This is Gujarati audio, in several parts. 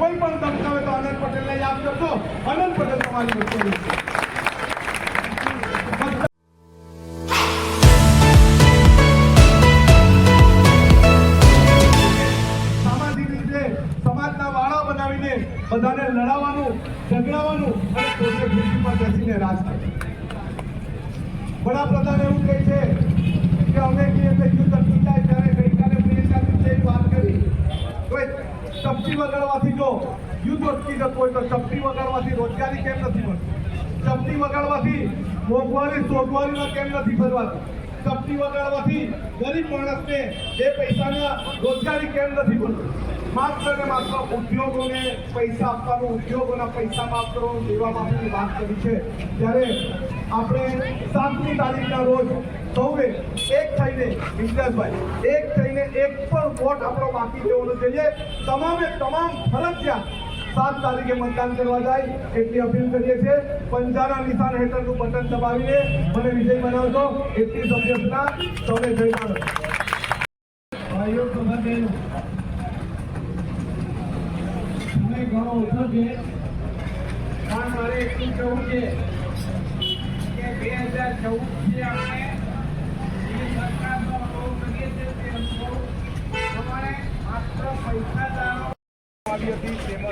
કોઈ પણ ધમકાવે તો આનંદ પટેલને યાદ કરજો આનંદ પટેલ તમારી વચ્ચે બધાને લડાવવાનું ઝઘડાવાનું અને બેસીને રાજ કરે. વડાપ્રધાન એવું કહે છે કે અમે કહીએ કે યુદ્ધ અટકી જાય ત્યારે ગઈકાલે પ્રિયંકા જે વાત કરી કોઈ ચપટી વગાડવાથી જો યુદ્ધ અટકી જતું હોય તો ચપટી વગાડવાથી રોજગારી કેમ નથી મળતી? ચપટી વગાડવાથી મોંઘવારી સોગવારીમાં કેમ નથી ભરવાતી ચપટી વગાડવાથી ગરીબ માણસને એ પૈસાના રોજગારી કેમ નથી મળતી? માત્ર ને માત્ર ઉદ્યોગોને પૈસા આપવાનું, ઉદ્યોગોના પૈસા માફ કરવાનું દેવા માફીની વાત કરી છે. ત્યારે આપણે સાતમી તારીખના રોજ સૌએ એક થઈને વિંકસભાઈ એક થઈને એક પણ વોટ આપણો બાકી જવાનો જોઈએ તમામે તમામ ફરજિયાત સાત તારીખે મતદાન કરવા જાય એટલી અપીલ કરીએ છીએ. પંજાના નિશાન હેઠળનું બટન દબાવીને મને વિજય બનાવજો. એટલી સભ્યતા સૌને જય માનો ભાઈઓ ઘણો ઓછો છે. મારે એટલું કહેવું છે કે બે હજાર ચૌદથી આપણે જે સરકારનો અનુભવ કરીએ છીએ તે અનુભવ પ્રમાણે માત્ર પૈસા આવી હતી.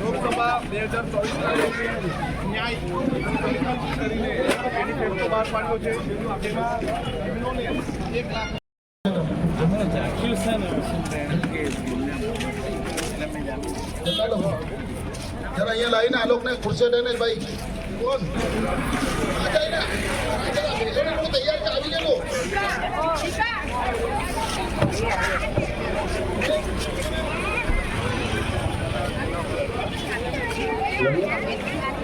લોકસભા બે હજાર ચોવીસના ન્યાય કરીને મેનિફેસ્ટો બહાર પાડ્યો છે જેમાં બહેનોને એક લાખ ચાલો જરા અહીંયા લાવીને આ લોકોને ખુરશી લઈને ભાઈ કોણ આ જાય ને આ જરા બેસો ને થોડું તૈયાર છે, આવી ગયેલો colonia